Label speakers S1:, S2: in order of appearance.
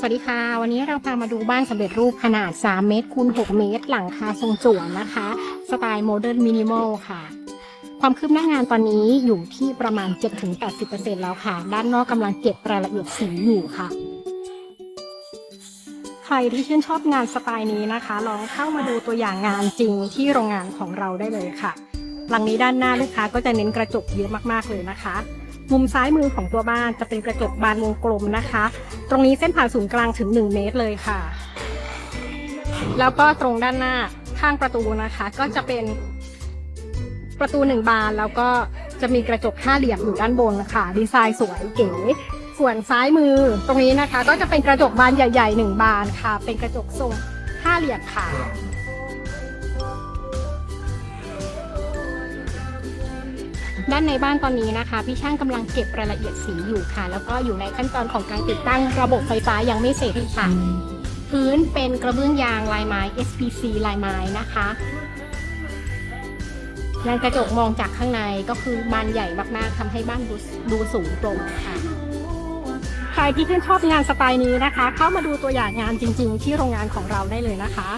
S1: สวัสดีค่ะ วันนี้เราพามาดูบ้านสำเร็จรูปขนาด 3 เมตรคูณ 6 เมตร หลังคาทรงจั่วนะคะ สไตล์โมเดิร์นมินิมอลค่ะ ความคืบหน้างานตอนนี้อยู่ที่ประมาณ 7-80%แล้วค่ะ ด้านนอกกำลังเก็บรายละเอียดสีอยู่ค่ะ ใครที่ชื่นชอบงานสไตล์นี้นะคะ ลองเข้ามาดูตัวอย่างงานจริงที่โรงงานของเราได้เลยค่ะ หลังนี้ด้านหน้าลูกค้าก็จะเน้นกระจกเยอะมากๆเลยนะคะ มุมซ้ายมือของตัวบ้านจะเป็นกระจกบานวงกลมนะคะ ตรงนี้เส้นผ่านศูนย์กลางถึง 1 เมตรเลยค่ะ แล้วก็ตรงด้านหน้าข้างประตูนะคะ ก็จะเป็นประตูหนึ่งบานแล้วก็จะมีกระจกห้าเหลี่ยมอยู่ด้านบนค่ะ ดีไซน์สวยเก๋ส่วนซ้ายมือตรงนี้นะคะ ก็จะเป็นกระจกบานใหญ่ๆหนึ่งบานค่ะ เป็นกระจกทรงห้าเหลี่ยมค่ะ ด้านในบ้านตอนนี้นะคะ พี่ช่างกำลังเก็บรายละเอียดสีอยู่ค่ะ แล้วก็อยู่ในขั้นตอนของการติดตั้งระบบไฟฟ้ายังไม่เสร็จค่ะ พื้นเป็นกระเบื้องยางลายไม้ SPC ลายไม้นะคะงานกระจกมองจากข้างในก็คือบานใหญ่มากๆทำให้บ้านดูดูสูงโปร่งค่ะใครที่ชื่นชอบงานสไตล์นี้นะคะ เข้ามาดูตัวอย่างงานจริง ๆ ที่โรงงานของเราได้เลยนะคะ